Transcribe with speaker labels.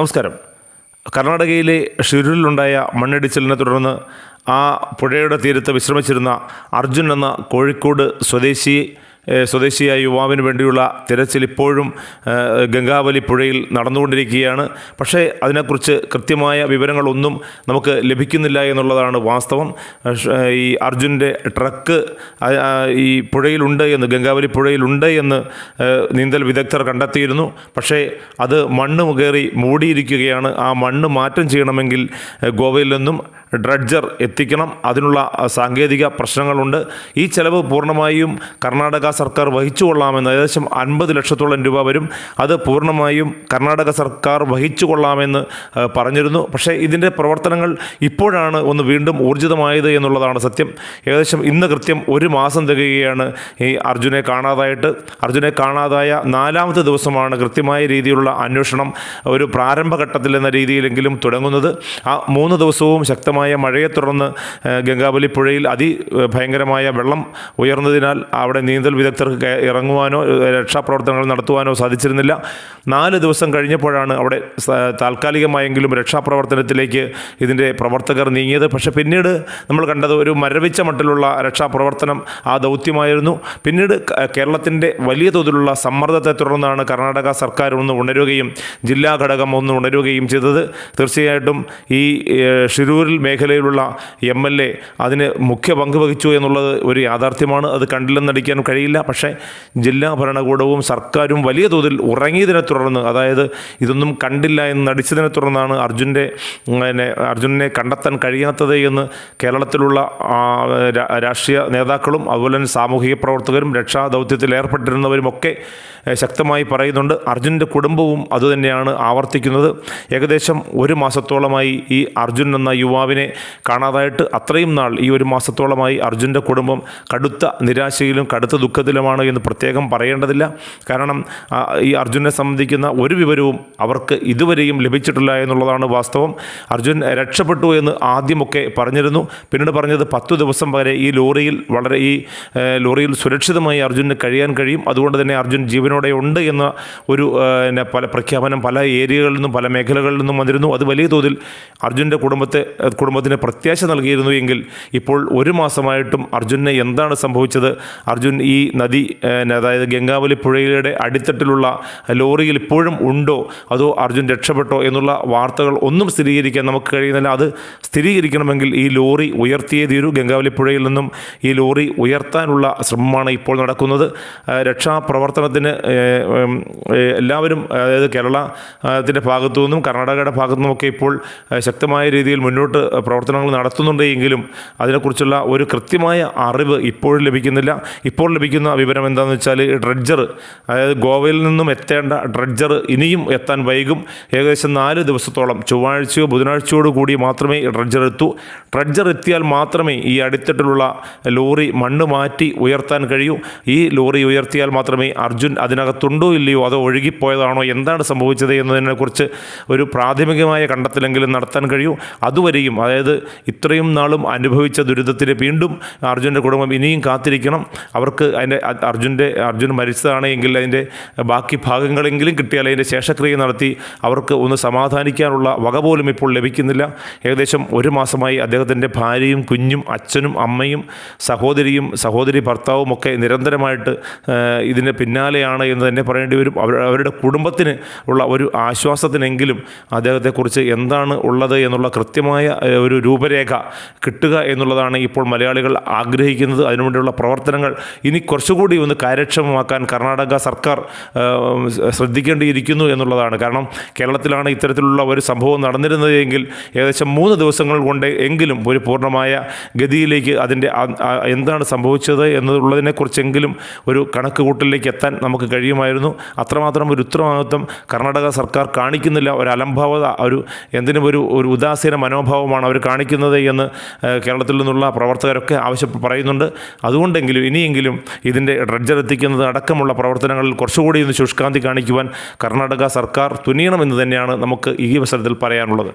Speaker 1: നമസ്കാരം. കർണാടകയിലെ ഷിരൂരിലുണ്ടായ മണ്ണിടിച്ചിലിനെ തുടർന്ന് ആ പുഴയുടെ തീരത്ത് വിശ്രമിച്ചിരുന്ന അർജുൻ എന്ന കോഴിക്കോട് സ്വദേശി സ്വദേശിയായ യുവാവിന് വേണ്ടിയുള്ള തിരച്ചിൽ ഇപ്പോഴും ഗംഗാവലി പുഴയിൽ നടന്നുകൊണ്ടിരിക്കുകയാണ്. പക്ഷേ അതിനെക്കുറിച്ച് കൃത്യമായ വിവരങ്ങളൊന്നും നമുക്ക് ലഭിക്കുന്നില്ല എന്നുള്ളതാണ് വാസ്തവം. ഈ അർജുന്റെ ട്രക്ക് ഈ പുഴയിലുണ്ട് എന്ന് ഗംഗാവലി പുഴയിലുണ്ട് എന്ന് നീന്തൽ വിദഗ്ധർ കണ്ടെത്തിയിരുന്നു. പക്ഷേ അത് മണ്ണ് കയറി മൂടിയിരിക്കുകയാണ്. ആ മണ്ണ് മാറ്റം ചെയ്യണമെങ്കിൽ ഗോവയിൽ നിന്നും ഡ്രഡ്ജർ എത്തിക്കണം. അതിനുള്ള സാങ്കേതിക പ്രശ്നങ്ങളുണ്ട്. ഈ ചെലവ് പൂർണമായും കർണാടക സർക്കാർ വഹിച്ചു കൊള്ളാമെന്ന് ഏകദേശം അൻപത് ലക്ഷത്തോളം രൂപ വരും. അത് പൂർണമായും കർണാടക സർക്കാർ വഹിച്ചു കൊള്ളാമെന്ന് പറഞ്ഞിരുന്നു. പക്ഷേ ഇതിന്റെ പ്രവർത്തനങ്ങൾ ഇപ്പോഴാണ് ഒന്ന് വീണ്ടും ഊർജിതമായത് എന്നുള്ളതാണ് സത്യം. ഏകദേശം ഇന്ന് കൃത്യം ഒരു മാസം തികയുകയാണ് ഈ അർജുനെ കാണാതായിട്ട്. അർജുനെ കാണാതായ നാലാമത്തെ ദിവസമാണ് കൃത്യമായ രീതിയിലുള്ള അന്വേഷണം ഒരു പ്രാരംഭഘട്ടത്തിൽ എന്ന രീതിയിലെങ്കിലും തുടങ്ങുന്നത്. ആ മൂന്ന് ദിവസവും ശക്തമായ മഴയെ തുടർന്ന് ഗംഗാബലി പുഴയിൽ അതിഭയങ്കരമായ വെള്ളം ഉയർന്നതിനാൽ അവിടെ നീന്തൽ വിദഗ്ധർക്ക് ഇറങ്ങുവാനോ രക്ഷാപ്രവർത്തനങ്ങൾ നടത്തുവാനോ സാധിച്ചിരുന്നില്ല. നാല് ദിവസം കഴിഞ്ഞപ്പോഴാണ് അവിടെ താൽക്കാലികമായെങ്കിലും രക്ഷാപ്രവർത്തനത്തിലേക്ക് ഇതിന്റെ പ്രവർത്തകർ നീങ്ങിയത്. പക്ഷേ പിന്നീട് നമ്മൾ കണ്ടത് ഒരു മരവിച്ച മട്ടിലുള്ള രക്ഷാപ്രവർത്തനം ആ ദൗത്യമായിരുന്നു. പിന്നീട് കേരളത്തിന്റെ വലിയ തോതിലുള്ള സമ്മർദ്ദത്തെ തുടർന്നാണ് കർണാടക സർക്കാർ ഒന്ന് ഉണരുകയും ജില്ലാ ഘടകം ഒന്ന് ഉണരുകയും ചെയ്തത്. തീർച്ചയായിട്ടും ഈ ഷിരൂരിൽ മേഖലയിലുള്ള എം എൽ എ അതിന് മുഖ്യ പങ്ക് വഹിച്ചു എന്നുള്ളത് ഒരു യാഥാർത്ഥ്യമാണ്. അത് കണ്ടില്ലെന്നടിക്കാൻ കഴിയില്ല. പക്ഷേ ജില്ലാ ഭരണകൂടവും സർക്കാരും വലിയ തോതിൽ ഉറങ്ങിയതിനെ തുടർന്ന് അതായത് ഇതൊന്നും കണ്ടില്ല എന്ന് നടിച്ചതിനെ തുടർന്നാണ് അർജുന്റെ പിന്നെ അർജുനെ കണ്ടെത്താൻ കഴിയാത്തത് എന്ന് കേരളത്തിലുള്ള രാഷ്ട്രീയ നേതാക്കളും അതുപോലെ തന്നെ സാമൂഹിക പ്രവർത്തകരും രക്ഷാ ദൗത്യത്തിൽ ഏർപ്പെട്ടിരുന്നവരുമൊക്കെ ശക്തമായി പറയുന്നുണ്ട്. അർജുന്റെ കുടുംബവും അതുതന്നെയാണ് ആവർത്തിക്കുന്നത്. ഏകദേശം ഒരു മാസത്തോളമായി ഈ അർജുൻ എന്ന യുവാവിനെ കാണാതായിട്ട് അത്രയും നാൾ ഈ ഒരു മാസത്തോളമായി അർജുന്റെ കുടുംബം കടുത്ത നിരാശയിലും കടുത്ത ദുഃഖത്തിലുമാണ് എന്ന് പ്രത്യേകം പറയേണ്ടതില്ല. കാരണം ഈ അർജുനെ സംബന്ധിക്കുന്ന ഒരു വിവരവും അവർക്ക് ഇതുവരെയും ലഭിച്ചിട്ടില്ല എന്നുള്ളതാണ് വാസ്തവം. അർജുൻ രക്ഷപ്പെട്ടു എന്ന് ആദ്യമൊക്കെ പറഞ്ഞിരുന്നു. പിന്നീട് പറഞ്ഞത് പത്തു ദിവസം വരെ ഈ ലോറിയിൽ വളരെ ഈ ലോറിയിൽ സുരക്ഷിതമായി അർജുന് കഴിയാൻ കഴിയും. അതുകൊണ്ട് തന്നെ അർജുൻ ജീവനോടെ ഉണ്ട് എന്ന ഒരു പല പ്രഖ്യാപനം പല ഏരിയകളിൽ നിന്നും പല മേഖലകളിൽ നിന്നും വന്നിരുന്നു. അത് വലിയ തോതിൽ അർജുന്റെ കുടുംബത്തെ കുടുംബത്തിന് പ്രത്യാശ നൽകിയിരുന്നു എങ്കിൽ ഇപ്പോൾ ഒരു മാസമായിട്ടും അർജുന് എന്താണ് സംഭവിച്ചത്? അർജുൻ ഈ നദി അതായത് ഗംഗാവലി പുഴയുടെ അടിത്തട്ടിലുള്ള ലോറിയിൽ ഇപ്പോഴും ഉണ്ടോ? അതോ അർജുൻ രക്ഷപ്പെട്ടോ? എന്നുള്ള വാർത്തകൾ ഒന്നും സ്ഥിരീകരിക്കാൻ നമുക്ക് കഴിയുന്നില്ല. അത് സ്ഥിരീകരിക്കണമെങ്കിൽ ഈ ലോറി ഉയർത്തിയേ തീരൂ ഗംഗാവലി പുഴയിൽ നിന്നും ഈ ലോറി ഉയർത്താനുള്ള ശ്രമമാണ് ഇപ്പോൾ നടക്കുന്നത്. രക്ഷാപ്രവർത്തനത്തിന് എല്ലാവരും അതായത് കേരളത്തിന്റെ ഭാഗത്തു നിന്നും കർണാടകയുടെ ഭാഗത്തു നിന്നുമൊക്കെ ഇപ്പോൾ ശക്തമായ രീതിയിൽ മുന്നോട്ട് പ്രവർത്തനങ്ങൾ നടത്തുന്നുണ്ടെങ്കിലും അതിനെക്കുറിച്ചുള്ള ഒരു കൃത്യമായ അറിവ് ഇപ്പോഴും ലഭിക്കുന്നില്ല. ഇപ്പോൾ ലഭിക്കുന്ന വിവരം എന്താണെന്ന് വെച്ചാൽ ഡ്രഡ്ജർ അതായത് ഗോവയിൽ നിന്നും എത്തേണ്ട ഡ്രഡ്ജർ ഇനിയും എത്താൻ വൈകും. ഏകദേശം നാല് ദിവസത്തോളം ചൊവ്വാഴ്ചയോ ബുധനാഴ്ചയോടു കൂടി മാത്രമേ ഡ്രഡ്ജർ എത്തൂ ഡ്രഡ്ജർ എത്തിയാൽ മാത്രമേ ഈ അടിത്തട്ടിലുള്ള ലോറി മണ്ണ് മാറ്റി ഉയർത്താൻ കഴിയൂ. ഈ ലോറി ഉയർത്തിയാൽ മാത്രമേ അർജുൻ അതിനകത്തുണ്ടോ ഇല്ലയോ അതോ ഒഴുകിപ്പോയതാണോ എന്താണ് സംഭവിച്ചത് എന്നതിനെക്കുറിച്ച് ഒരു പ്രാഥമികമായ കണ്ടെത്തലെങ്കിലും നടത്താൻ കഴിയൂ. അതുവരെയും അതായത് ഇത്രയും നാളും അനുഭവിച്ച ദുരിതത്തിൽ വീണ്ടും അർജുന്റെ കുടുംബം ഇനിയും കാത്തിരിക്കണം. അവർക്ക് അതിന്റെ അർജുന്റെ അർജുൻ മരിച്ചതാണ് എങ്കിൽ അതിന്റെ ബാക്കി ഭാഗങ്ങളെങ്കിലും കിട്ടിയാൽ അതിന്റെ ശേഷക്രിയ നടത്തി അവർക്ക് ഒന്ന് സമാധാനിക്കാനുള്ള വക പോലും ഇപ്പോൾ ലഭിക്കുന്നില്ല. ഏകദേശം ഒരു മാസമായി അദ്ദേഹത്തിന്റെ ഭാര്യയും കുഞ്ഞും അച്ഛനും അമ്മയും സഹോദരിയും സഹോദരി ഭർത്താവും ഒക്കെ നിരന്തരമായിട്ട് ഇതിന് പിന്നാലെയാണ് എന്ന് തന്നെ പറയേണ്ടി വരും. അവർ അവരുടെ കുടുംബത്തിന് ഉള്ള ഒരു ആശ്വാസത്തിനെങ്കിലും അദ്ദേഹത്തെക്കുറിച്ച് എന്താണ് ഉള്ളത് എന്നുള്ള കൃത്യമായ ഒരു രൂപരേഖ കിട്ടുക എന്നുള്ളതാണ് ഇപ്പോൾ മലയാളികൾ ആഗ്രഹിക്കുന്നത്. അതിനുവേണ്ടിയുള്ള പ്രവർത്തനങ്ങൾ ഇനി കുറച്ചുകൂടി ഒന്ന് കാര്യക്ഷമമാക്കാൻ കർണാടക സർക്കാർ ശ്രദ്ധിക്കേണ്ടിയിരിക്കുന്നു എന്നുള്ളതാണ്. കാരണം കേരളത്തിലാണ് ഇത്തരത്തിലുള്ള ഒരു സംഭവം നടന്നിരുന്നതെങ്കിൽ ഏകദേശം മൂന്ന് ദിവസങ്ങൾ കൊണ്ട് എങ്കിലും ഒരു പൂർണമായ ഗതിയിലേക്ക് അതിന്റെ എന്താണ് സംഭവിച്ചത് എന്നുള്ളതിനെക്കുറിച്ചെങ്കിലും ഒരു കണക്ക് കൂട്ടലിലേക്ക് എത്താൻ നമുക്ക് കഴിയുമായിരുന്നു. അത്രമാത്രം ഒരു ഉത്തരവാദിത്വം കർണാടക സർക്കാർ കാണിക്കുന്നില്ല. ഒരു അലംഭാവത ഒരു എന്തിനും ഒരു ഒരു ഉദാസീന മനോഭാവമാണ് അവർ കാണിക്കുന്നത് എന്ന് കേരളത്തിൽ നിന്നുള്ള പ്രവർത്തകരൊക്കെ ആവശ്യപ്പെട്ട് പറയുന്നുണ്ട്. അതുകൊണ്ടെങ്കിലും ഇനിയെങ്കിലും ഇതിന്റെ ഡ്രഡ്ജർ എത്തിക്കുന്നത് അടക്കമുള്ള പ്രവർത്തനങ്ങളിൽ കുറച്ചുകൂടി ഒന്ന് ശുഷ്കാന്തി കാണിക്കുവാൻ കർണാടക സർക്കാർ തുനിയണമെന്ന് തന്നെയാണ് നമുക്ക് ഈ അവസരത്തിൽ പറയാനുള്ളത്.